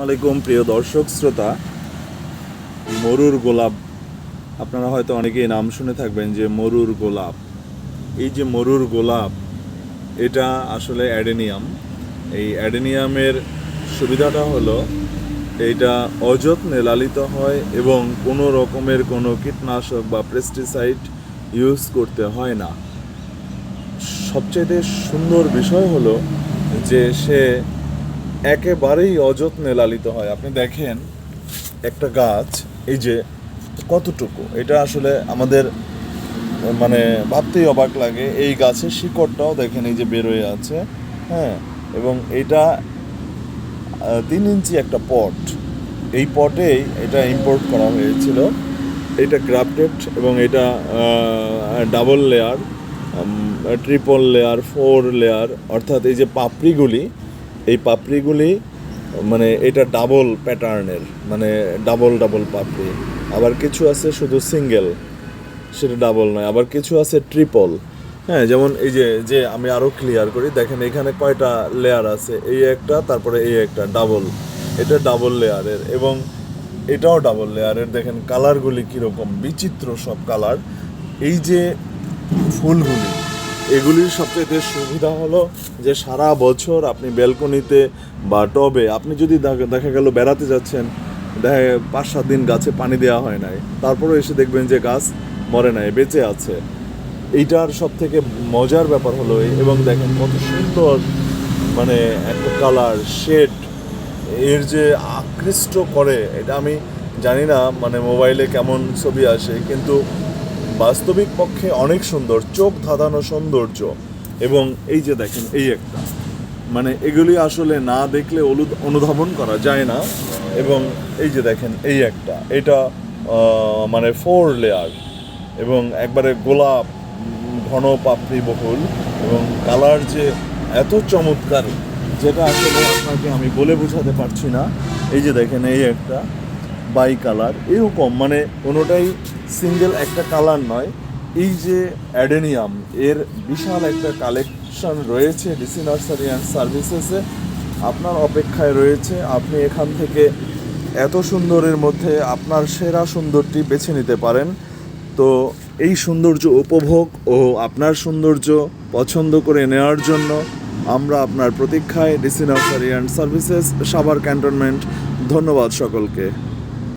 আসসালামাইকুম প্রিয় দর্শক, শ্রোতা। মরুর গোলাপ। আপনারা হয়তো অনেকেই নাম শুনে থাকবেন যে মরুর গোলাপ। এই যে মরুর গোলাপ, এটা আসলে অ্যাডেনিয়াম। এই অ্যাডেনিয়ামের সুবিধাটা হলো এইটা অযত্নে লালিত হয় এবং কোনো রকমের কোনো কীটনাশক বা পেস্টিসাইড ইউজ করতে হয় না। সবচেয়ে সুন্দর বিষয় হলো যে সে একেবারেই অযত্নে লালিত হয়। আপনি দেখেন একটা গাছ, এই যে কতটুকু? এটা আসলে আমাদের মানে ভাবতেই অবাক লাগে। এই গাছের শিকড়টাও দেখেন, এই যে বেরোয় আছে হ্যাঁ? এবং এটা তিন ইঞ্চি একটা পট। এই পটেই এটা ইম্পোর্ট করা হয়েছিল। এটা গ্রাফটেড এবং এটা double layer triple layer four layer অর্থাৎ এই যে পাপড়িগুলি এই পাপড়িগুলি মানে এটা ডাবল প্যাটার্নের মানে ডাবল ডাবল পাপড়ি। আবার কিছু আছে শুধু সিঙ্গেল সেটা ডাবল নয়। আবার কিছু আছে ট্রিপল হ্যাঁ যেমন এই যে যে আমি আরও ক্লিয়ার করি, দেখেন এখানে কয়টা লেয়ার আছে? এই একটা, তারপরে এই একটা ডাবল এটা ডাবল লেয়ারের এবং এটাও ডাবল লেয়ারের দেখেন কালারগুলি কীরকম, বিচিত্র সব কালার এই যে ফুলগুলি এগুলির সবচেয়ে সুবিধা হলো যে সারা বছর আপনি ব্যালকনিতে বা টবে আপনি যদি দেখা- গেল বেড়াতে যাচ্ছেন, দেখা পাঁচ সাত দিন গাছে পানি দেওয়া হয় নাই তারপরে এসে দেখবেন যে গাছ মরে নাই, বেঁচে আছে। এইটার সব থেকে মজার ব্যাপার হলো এবং দেখেন কত সুন্দর মানে একটা কালার, শেড, এর যে আকৃষ্ট করে, এটা আমি জানি না মানে মোবাইলে কেমন ছবি আসে, কিন্তু বাস্তবিক পক্ষে অনেক সুন্দর, চোখ ধাঁধানো সৌন্দর্য। এবং এই যে দেখেন, এই একটা। মানে এগুলি আসলে না দেখলে অলু- অনুধাবন করা যায় না। এবং এই যে দেখেন, এই একটা। এটা মানে ফোর লেয়ার এবং একবারে গোলাপ, ঘন পাপড়ি বহুল। এবং কালার যে এত চমৎকার, যেটা আসলে আপনাকে আমি বলে বোঝাতে পারছি না। এই যে দেখেন, এই একটা। বাই কালার এরকম মানে কোনোটাই সিঙ্গেল একটা কালার নয়। এই যে অ্যাডেনিয়াম এর বিশাল একটা কালেকশন রয়েছে ডিসি নার্সারি অ্যান্ড সার্ভিসেসে আপনার অপেক্ষায় রয়েছে, আপনি এখান থেকে এত সুন্দরের মধ্যে আপনার সেরা সুন্দরটি বেছে নিতে পারেন। তো এই সৌন্দর্য উপভোগ ও আপনার সৌন্দর্য পছন্দ করে নেওয়ার জন্য আমরা আপনার প্রতীক্ষায় DC nursery and services Savar cantonment, ধন্যবাদ সকলকে।